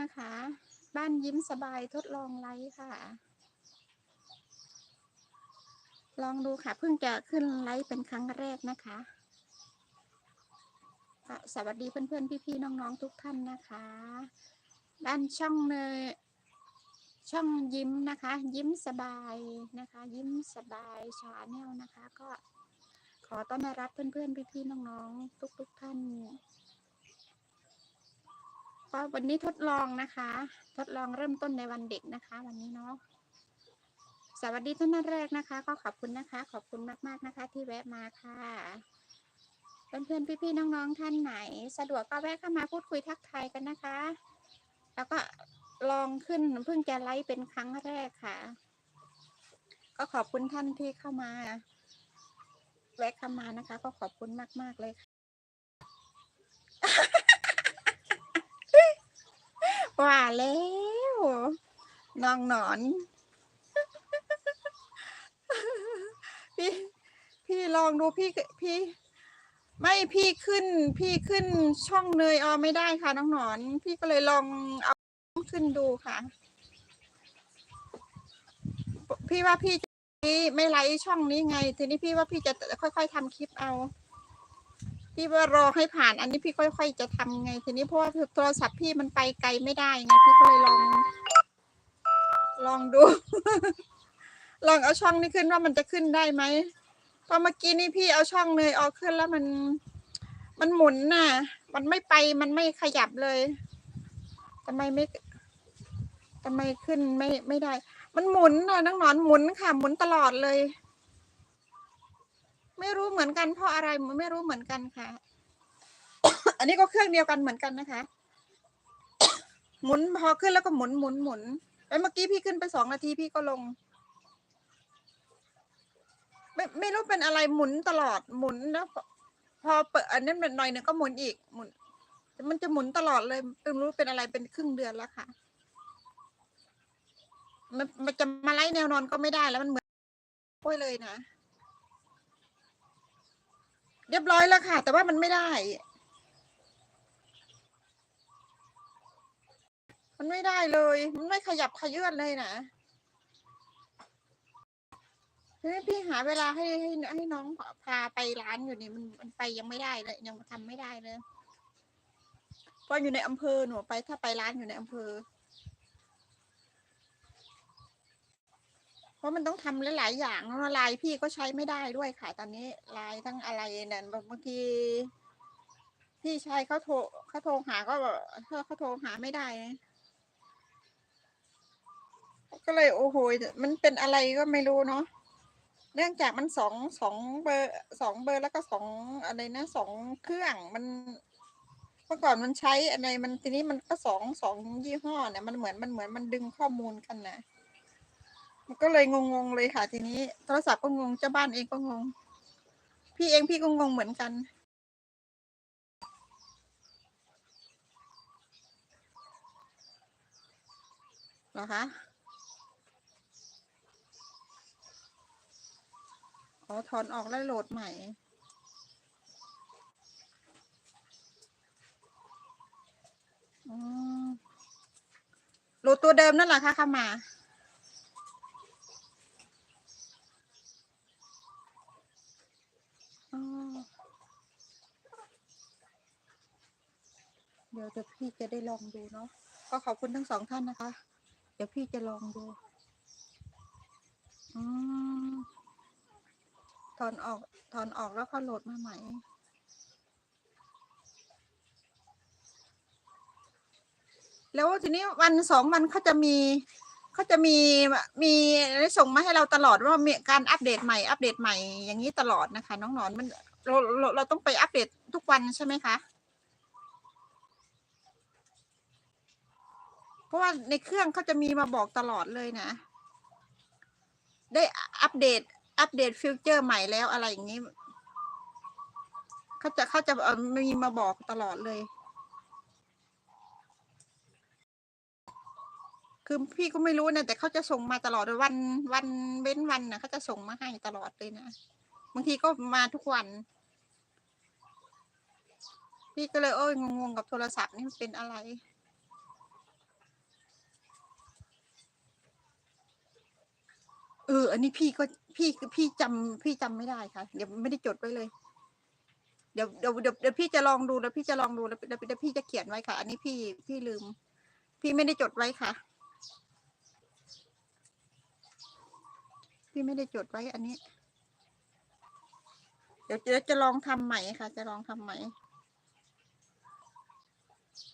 นะคะ บ้านยิ้มสบายทดลองไลฟ์ค่ะ ลองดูค่ะ เพิ่งจะขึ้นไลฟ์เป็นครั้งแรกนะคะสวัสดีเพื่อนๆ พี่ๆ น้องๆ ทุกท่านนะคะ ด้านช่องเนยช่องยิ้มนะคะ ยิ้มสบายนะคะ ยิ้มสบายชาแนลนะคะ ก็ขอต้อนรับเพื่อนๆ พี่ๆ น้องๆ ทุกๆ ท่าน ก็วันนี้ทดลองนะคะ ทดลองเริ่มต้นในวันเด็กนะคะ วันนี้เนาะสวัสดีท่านแรกนะคะ ก็ขอบคุณนะคะ ขอบคุณมากๆนะคะ ที่แวะมาค่ะเพื่อนๆพี่ๆน้องๆท่านไหน สะดวกก็แวะเข้ามาพูดคุยทักทายกันนะคะ แล้วก็ลองขึ้นเพิ่งจะไลฟ์เป็นครั้งแรกค่ะ ก็ขอบคุณท่านที่เข้ามาแวะเข้ามานะคะ ก็ขอบคุณมากๆเลยค่ะ ว่าแล้วน้องหนอน พี่ พี่ลองดูพี่พี่ ไม่พี่ขึ้น พี่ขึ้นช่องเนยออไม่ได้ค่ะน้องหนอน พี่ก็เลยลองเอาขึ้นดูค่ะ พี่ว่าพี่จะไม่ไลฟ์ช่องนี้ไง ทีนี้พี่ว่าพี่จะค่อยๆทำคลิปเอา พี่ว่ารอให้ผ่านอันนี้พี่ค่อย ๆ จะทำไง ทีนี้เพราะว่าโทรศัพท์พี่มันไปไกลไม่ได้ไงพี่ก็เลยลอง ลองดู ลองเอาช่องนี้ขึ้นว่ามันจะขึ้นได้ไหมเพราะเมื่อกี้นี่พี่เอาช่องเนยออกขึ้นแล้วมัน มันหมุนน่ะ มันไม่ไปมันไม่ขยับเลยทำไมไม่ทำไมขึ้นไม่ไม่ได้ มันหมุนน่ะนังหนอนหมุนค่ะ หมุนตลอดเลย ไม่รู้เหมือนกันเพราะอะไรไม่รู้เหมือนกันค่ะ อันนี้ก็เครื่องเดียวกันเหมือนกันนะคะ หมุนพอขึ้นแล้วก็หมุนหมุนหมุนแล้วเมื่อกี้พี่ขึ้นไปสองนาทีพี่ก็ลง ไม่ไม่รู้เป็นอะไรหมุนตลอดหมุนแล้วพอเปิดอันนั้นหน่อยหนึงก็หมุนอีกหมุนมันจะหมุนตลอดเลยไม่รู้เป็นอะไรเป็นครึ่งเดือนแล้วค่ะ มันมันจะมาไล่แนวนอนก็ไม่ได้แล้วมันเหมือนโอ้ยเลยนะ เรียบร้อยแล้วค่ะ แต่ว่ามันไม่ได้ มันไม่ได้เลย มันไม่ขยับขยื่นเลยนะทีนี้พี่หาเวลาให้ให้ให้น้องพาไปร้านอยู่นี่มันมันไปยังไม่ได้เลย ยังทำไม่ได้เลยเพราะอยู่ในอำเภอหนูไปถ้าไปร้านอยู่ในอำเภอ เพ ราะมันต้องทำหลายๆอย่างแล้วไลน์พี่ก็ใช้ไม่ได้ด้วยค่ะ ตอนนี้ไลน์ทั้งอะไรเนี่ยบางทีพี่ชายเขาโทรเขาโทรหาก็แบบเขาเขาโทรหาไม่ได้ ก็เลยโอ้โหมันเป็นอะไรก็ไม่รู้เนาะเนื่องจากมันสองสองเบอร์สองเบอร์แล้วก็สองอะไรนะสองเครื่องมันเมื่อก่อนมันใช้อะไรมันทีนี้มันก็สองสองยี่ห้อเนี่ยมันเหมือนมันเหมือนมันดึงข้อมูลกันนะ ก็เลยงงๆเลยค่ะ ทีนี้โทรศัพท์ก็งงเจ้าบ้านเองก็งง พี่เองพี่ก็งงเหมือนกัน เหรอคะอ๋อถอนออกแล้วโหลดใหม่อืมโหลดตัวเดิมนั่นแหละค่ะเข้ามา อ๋อเดี๋ยวเดี๋ยวพี่จะได้ ลองดูเนาะก็ขอบคุณทั้งสองท่านนะคะ เดี๋ยวพี่จะลองดูอืมถอนออกถอนออกแล้วก็โหลดมาใหม่แล้วทีนี้วันสองวันเขาจะมีเขาจะมีมีส่งมาให้เราตลอดว่ามีการอัปเดตใหม่อัปเดตใหม่อย่างนี้ตลอดนะคะ น้องหนอนมันเราเราเราต้องไปอัปเดตทุกวันใช่ไหมคะ เพราะว่าในเครื่องเขาจะมีมาบอกตลอดเลยนะ ได้อัปเดต อัปเดตฟิวเจอร์ใหม่แล้วอะไรอย่างนี้เขาจะเขาจะเอ่อมีมาบอกตลอดเลย คือพี่ก็ไม่รู้นะแต่เขาจะส่งมาตลอดวันวันเว้นวันนะเขาจะส่งมาให้ตลอดเลยนะบางทีก็มาทุกวัน พี่ก็เลยโอ้ยงงๆกับโทรศัพท์นี่มันเป็นอะไร เออ อันนี้พี่ก็พี่พี่จำพี่จำไม่ได้ค่ะ เดี๋ยวไม่ได้จดไว้เลย เดี๋ยวเดี๋ยวเดี๋ยวเดี๋ยวพี่จะลองดูแล้วพี่จะลองดูแล้วเดี๋ยวเดี๋ยวพี่จะเขียนไว้ค่ะ อันนี้พี่พี่ลืม พี่ไม่ได้จดไว้ค่ะ พี่ไม่ได้จดไว้อันนี้ เดี๋ยวเดี๋ยวจะลองทำใหม่ค่ะ จะลองทำใหม่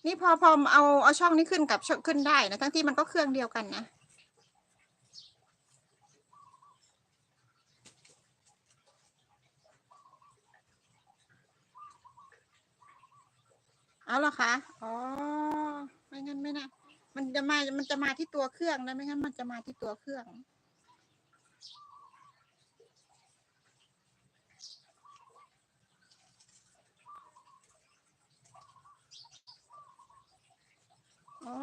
นี่พอพอเอาเอาช่องนี้ขึ้นกับขึ้นได้นะทั้งที่มันก็เครื่องเดียวกันนะ เอาเหรอคะ อ๋อ ไม่งั้นไม่นะมันจะมา มันจะมาที่ตัวเครื่องนะไม่งั้นมันจะมาที่ตัวเครื่อง อ๋อ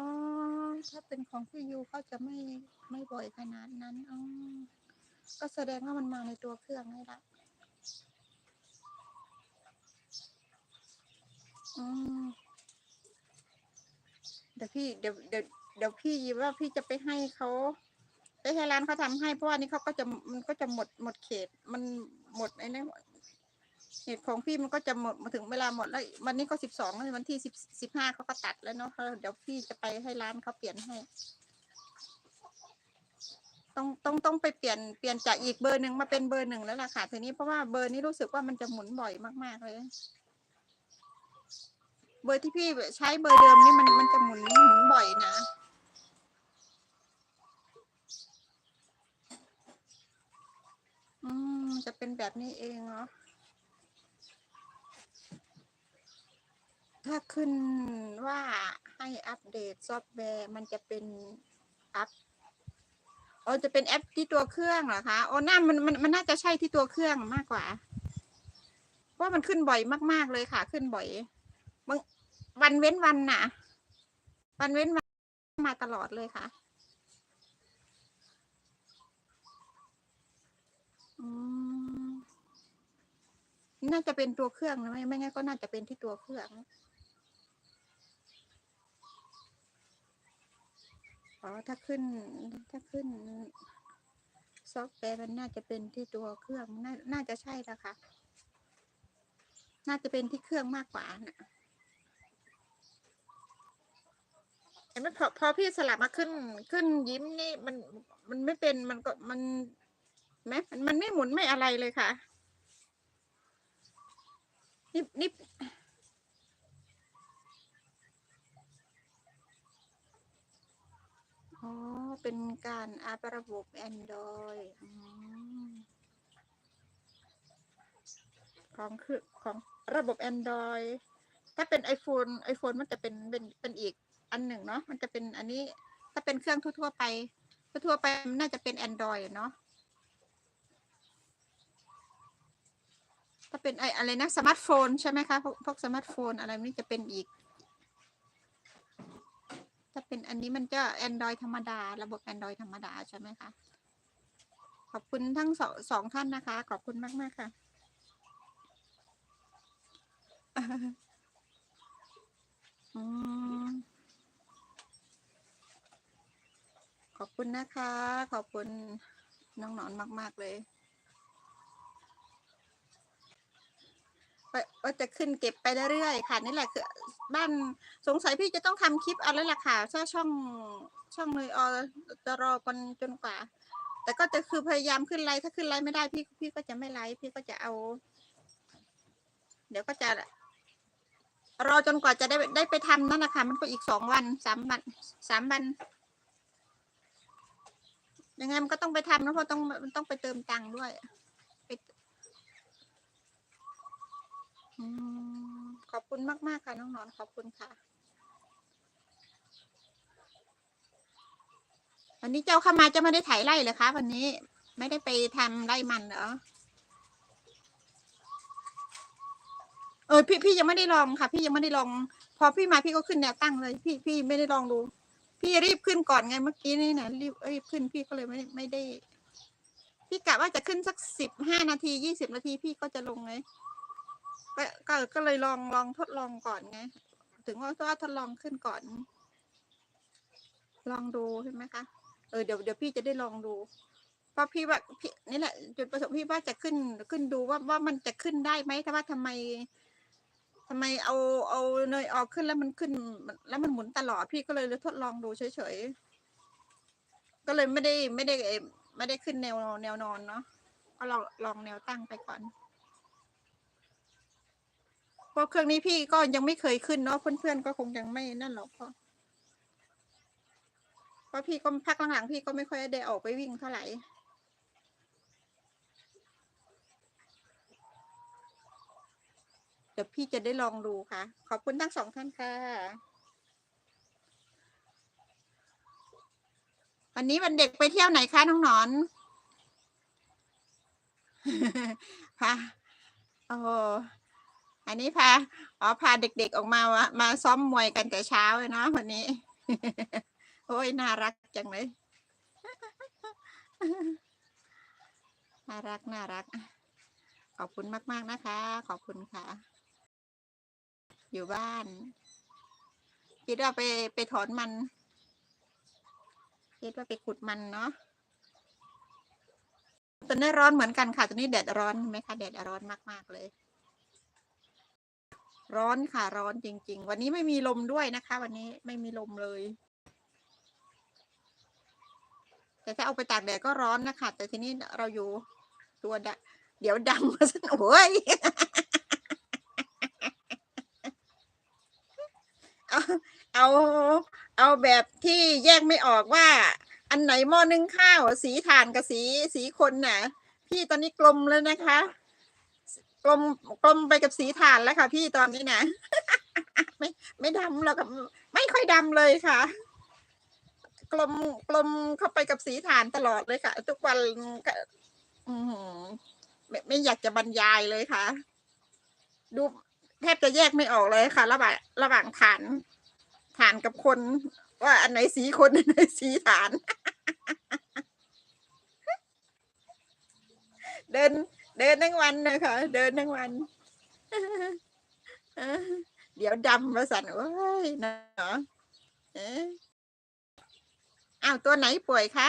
ถ้าเป็นของพี่ยูเขาจะไม่ไม่บ่อยขนาดนั้น อ๋อ ก็แสดงว่ามันมาในตัวเครื่องนี่แหละอืม ดี๋ยวพี่เดี๋ยวเดี๋ยวเดี๋ยวพี่ว่าพี่จะไปให้เขาไปให้ร้านเขาทำให้เพราะว่านี่เขาก็จะมันก็จะหมดหมดเขต มันหมดไอ้นั่นเหตุของพี่มันก็จะหมดมาถึงเวลาหมดแล้ว วันนี้ก็สิบสองวันที่สิบสิบห้าเขาก็ตัดแล้วเนาะเดี๋ยวพี่จะไปให้ร้านเขาเปลี่ยนให้ต้องต้องต้องไปเปลี่ยนเปลี่ยนจากอีกเบอร์หนึ่งมาเป็นเบอร์หนึ่งแล้วล่ะค่ะทีนี้เพราะว่าเบอร์นี้รู้สึกว่ามันจะหมุนบ่อยมากๆเลย เบอร์ที่พี่ใช้เบอร์เดิมนี่มันมันจะหมุนหมุนบ่อยนะ อืมจะเป็นแบบนี้เองเหรอถ้าขึ้นว่าให้อัปเดตซอฟต์แวร์มันจะเป็นอัพอ๋อจะเป็นแอปที่ตัวเครื่องเหรอคะอ๋อน่ามันมันมันน่าจะใช่ที่ตัวเครื่องมากกว่า เพราะมันขึ้นบ่อยมาก ๆ เลยค่ะ ขึ้นบ่อย บางวันเว้นวันน่ะ วันเว้นวันมาตลอดเลยค่ะน่าจะเป็นตัวเครื่องนะไม่ไม่งั้นก็น่าจะเป็นที่ตัวเครื่องอ๋อถ้าขึ้น ถ้าขึ้น ซอฟต์แวร์มันน่าจะเป็นที่ตัวเครื่อง น่าน่าจะใช่แล้วค่ะ น่าจะเป็นที่เครื่องมากกว่านะเนไหมพอพอพี่สลับมาขึ้นขึ้นยิ้มนี่มันมันไม่เป็นมันก็มันแม้มันมันไม่หมุนไม่อะไรเลยค่ะนี่นี่อ๋อ เป็นการอัพระบบ Android อืมของคือของระบบ Android ถ้าเป็น iPhone iPhone มันจะเป็นเป็นเป็นอีก อันหนึ่งเนาะมันจะเป็นอันนี้ถ้าเป็นเครื่องทั่วๆไป ทั่วๆไปมันน่าจะเป็น Android เนาะถ้าเป็นไออะไรนะสมาร์ทโฟนใช่ไหมคะพวกพวกสมาร์ทโฟนอะไรนี่จะเป็นอีก ถ้าเป็นอันนี้มันจะ Android ธรรมดา ระบบ Android ธรรมดาใช่ไหมคะ ขอบคุณทั้งสองสองท่านนะคะ ขอบคุณมากมากๆค่ะ อืม ขอบคุณนะคะ ขอบคุณน้องหนอนมาก ๆ เลยว่าจะขึ้นเก็บไปเรื่อยๆค่ะ นี่แหละคือบ้านสงสัยพี่จะต้องทำคลิปเอาแล้วล่ะค่ะถ้าช่องช่องเลยออจะรอกันจนกว่า แต่ก็จะคือพยายามขึ้นไลฟ์ถ้าขึ้นไลฟ์ไม่ได้พี่พี่ก็จะไม่ไลฟ์พี่ก็จะเอา เดี๋ยวก็จะ รอจนกว่าจะได้ได้ไปทำนั่นแหละค่ะมันก็อีกสองวันสามวันสามวัน ยังไงมันก็ต้องไปทำนะเพราะต้องมันต้องไปเติมตังค์ด้วยไปขอบคุณมากๆค่ะน้องนอน ขอบคุณค่ะ วันนี้เจ้าเข้ามาจะไม่ได้ไถไร่เหรอคะ วันนี้ไม่ได้ไปทำไร่มันเหรอเออพี่พี่ยังไม่ได้ลองค่ะ พี่ยังไม่ได้ลอง พอพี่มาพี่ก็ขึ้นแนวตั้งเลย พี่พี่ไม่ได้ลองดู พี่รีบขึ้นก่อนไงเมื่อกี้นี่นะรีบรีบขึ้นพี่ก็เลยไม่ไม่ได้ พี่กะว่าจะขึ้นสักสิบห้านาทียี่สิบนาทีพี่ก็จะลงไงก็ก็ก็เลยลองลองทดลองก่อนไงถึงว่าว่าทดลองขึ้นก่อน ลองดูใช่ไหมคะเออเดี๋ยวเดี๋ยวพี่จะได้ลองดูเพราะพี่ว่าพี่นี่แหละจุดประสงค์พี่ว่าจะขึ้นขึ้นดูว่าว่ามันจะขึ้นได้ไหมแต่ว่าทำไม ทำไมเอาเอาเนยออกขึ้นแล้วมันขึ้นแล้วมันหมุนตลอดพี่ก็เลยทดลองดูเฉยๆ ก็เลยไม่ได้ไม่ได้ไม่ได้ขึ้นแนวแนวนอนเนาะก็ลองลองแนวตั้งไปก่อนเพราะเครื่องนี้พี่ก็ยังไม่เคยขึ้นเนาะเพื่อนๆก็คงยังไม่นั่นหรอกเพราะเพราะพี่ก็พักหลังๆพี่ก็ไม่ค่อยได้ออกไปวิ่งเท่าไหร่ ดี๋ยวพี่จะได้ลองดูค่ะ ขอบคุณทั้งสองท่านค่ะ วันนี้วันเด็กไปเที่ยวไหนคะน้องหนอนพาโอ้โหอันนี้พาอ๋อพาเด็กๆออกมามาซ้อมมวยกันแต่เช้าเลยเนาะวันนี้ โอ้ยน่ารักจังเลย น่ารักน่ารักขอบคุณมาก ๆ นะคะ ขอบคุณค่ะ อยู่บ้าน คิดว่าไปไปถอนมัน คิดว่าไปขุดมันเนาะตอนนี้ร้อนเหมือนกันค่ะตอนนี้แดดร้อนไหมคะแดดร้อนมากๆเลย ร้อนค่ะร้อนจริง ๆ วันนี้ไม่มีลมด้วยนะคะ วันนี้ไม่มีลมเลย แต่ถ้าเอาไปตากแดดก็ร้อนนะคะแต่ทีนี้เราอยู่ตัวดเดี๋ยวดำมาซะโอ้ย เอาเอาเอาแบบที่แยกไม่ออกว่า อันไหนหม้อนึ่งข้าว สีถ่านกับสีสีคนน่ะ พี่ตอนนี้กลมแล้วนะคะกลมกลมไปกับสีถ่านแล้วค่ะ พี่ตอนนี้นะไม่ไม่ดำแล้วกับไม่ค่อยดำเลยค่ะ กลมกลมเข้าไปกับสีถ่านตลอดเลยค่ะ ทุกวันไม่ไม่อยากจะบรรยายเลยค่ะ ดู แทบจะแยกไม่ออกเลยค่ะ ระหว่างระหว่างฐานฐานกับคน ว่าอันไหนสีคนอันไหนสีฐาน เดิน เดินทั้งวันเลยค่ะเดินทั้งวันเดี๋ยวดำมาสั่นโอ้ยเนาะเอ๊ะอ้าวตัวไหนป่วยคะ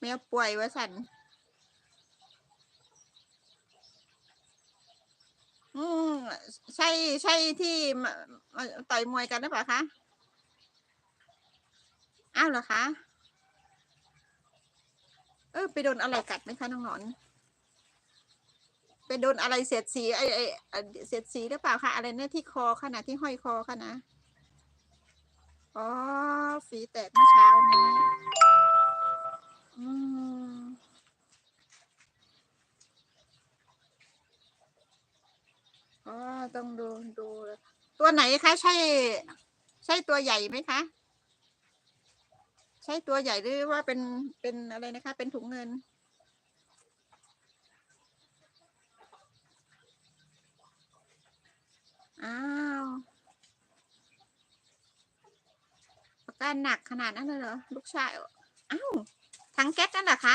แมวป่วยวะสัน อืมใช่ใช่ที่มามาต่อยมวยกันหรือเปล่าคะ อ้าวเหรอคะ เออไปโดนอะไรกัดไหมคะน้องหนอน ไปโดนอะไรเสียดสีไอไอไอ้เสียดสีหรือเปล่าคะอะไรเนี่ยที่คอขนาดที่ห้อยคอคะนะ อ๋อฝีแตกเมื่อเช้านี้ อืม อ๋อต้องดูดูตัวไหนคะ ใช่ ใช่ตัวใหญ่ไหมคะ ใช่ตัวใหญ่หรือว่าเป็นเป็นอะไรนะคะ เป็นถุงเงิน อ้าวอาการหนักขนาดนั้นเลยเหรอลูกชาย อ้าวถังแก๊สนั่นเหรอคะ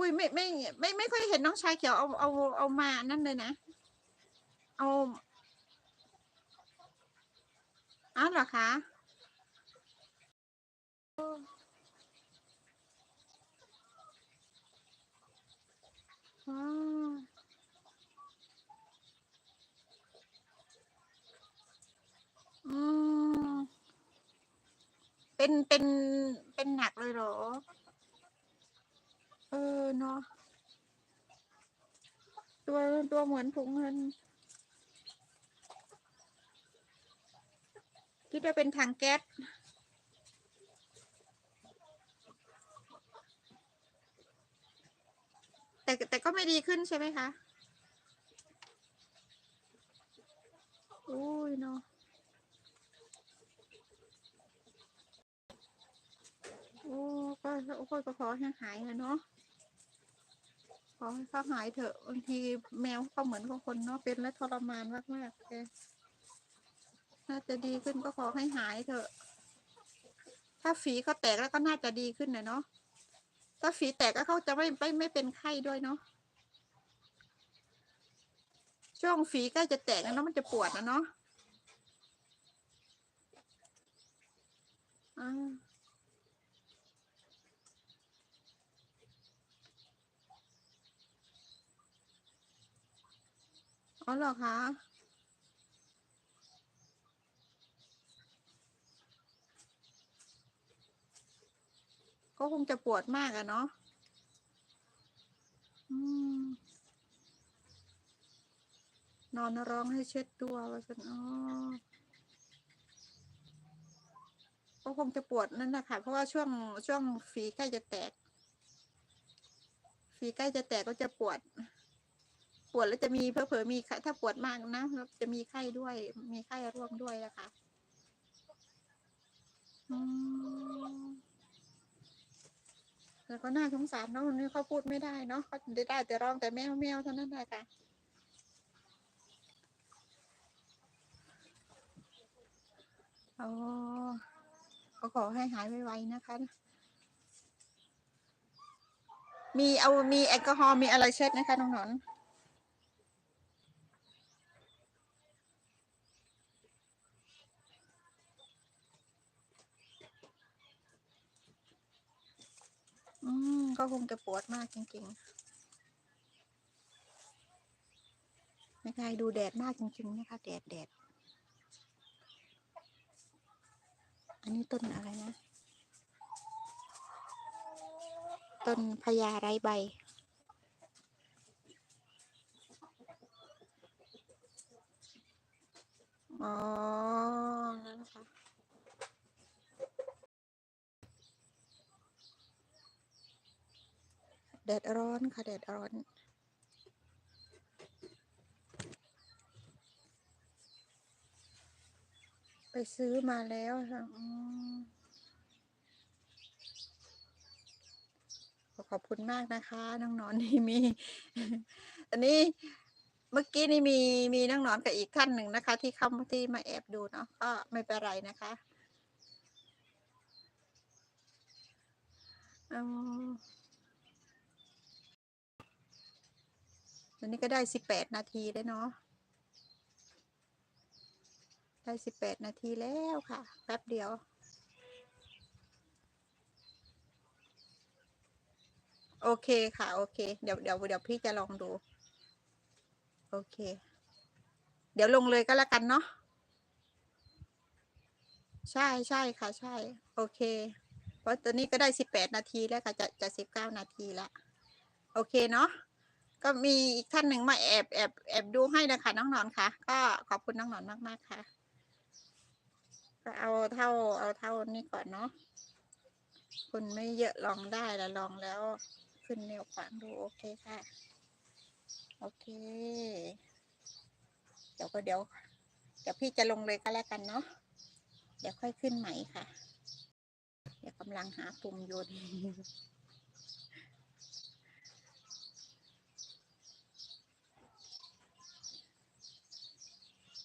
อุ้ยไม่ไม่ไม่ไม่ค่อยเห็นน้องชายเขียวเอาเอาเอามานั่นเลยนะ เอาอ้าวเหรอคะอ๋ออืม เป็น เป็น เป็นหนักเลยเหรอ เออเนาะตัวตัวเหมือนถุงเงิน คิดว่าเป็นถังแก๊สแต่แต่ก็ไม่ดีขึ้นใช่ไหมคะอุ้ยเนาะโอ้ก็โอ้ยก็ขอให้หายนะเนาะ ขอให้เขาหายเถอะบางทีแมวเขาเหมือนกับคนเนาะเป็นและทรมานมากๆเลยน่าจะดีขึ้นก็ขอให้หายเถอะ ถ้าฝีเขาแตกแล้วก็น่าจะดีขึ้นนะเนาะถ้าฝีแตกก็เขาจะไม่ไม่ไม่เป็นไข้ด้วยเนาะช่วงฝีใกล้จะแตกนะเนาะมันจะปวดนะเนาะอ่า อเหรอคะ ก็คงจะปวดมากอะเนาะอนอนร้องให้เช็ดตัวว่าฉันอ๋อก็คงจะปวดนั่นแหละค่ะ เพราะว่าช่วงช่วงฝีใกล้จะแตก ฝีใกล้จะแตกก็จะปวด ปวดแล้วจะมีเพอเพอมีไข้ถ้าปวดมากนะจะมีไข้ด้วย มีไข้ร่วมด้วยนะคะแล้วก็น่าสงสารเนาะคนนี้เขาพูดไม่ได้เนาะเขาได้ได้แต่ร้องแต่แมวแมวเท่านั้นแหละค่ะโอ๋อก็ขอให้หายไวๆนะคะ มีเอามีแอลกอฮอล์มีอะไรเช็ดนะคะน้องหนอนอืมก็ คงจะปวดมากจริงๆไม่ใช่ดูแดดมากจริงๆนะคะแดดแดด อันนี้ต้นอะไรนะ ต้นพญาไรใบอ๋อ นั่นนะคะ แดดร้อนค่ะแดดร้อน ไปซื้อมาแล้วค่ะขอบคุณมากนะคะน้องนอนที่มี อันนี้เมื่อกี้นี่มีมีน้องนอนกับอีกท่านหนึ่งนะคะ ที่เข้ามาที่มาแอบดูเนาะก็ไม่เป็นไรนะคะเอาอันนี้ก็ได้สิบแปดนาทีแล้วเนาะ ได้สิบแปดนาทีแล้วค่ะ แป๊บเดียว โอเคค่ะ โอเค เดี๋ยวเดี๋ยวเดี๋ยวพี่จะลองดู โอเค เดี๋ยวลงเลยก็แล้วกันเนาะ ใช่ใช่ค่ะ ใช่ โอเค เพราะตอนนี้ก็ได้สิบแปดนาทีแล้วค่ะ จะจะสิบเก้านาทีละ โอเคเนาะ ก็มีอีกท่านหนึ่งมาแอบแอบแอบดูให้นะคะน้องนอนค่ะ ก็ขอบคุณน้องนอนมากๆค่ะ ก็เอาเท่าเอาเท่านี้ก่อนเนาะคุณไม่เยอะลองได้แล้วลองแล้ว ขึ้นแนวขวางดูโอเคค่ะ โอเค เดี๋ยวก็เดี๋ยวเดี๋ยวพี่จะลงเลยก็แล้วกันเนาะเดี๋ยวค่อยขึ้นใหม่ค่ะ เดี๋ยวกำลังหาปุ่มโยน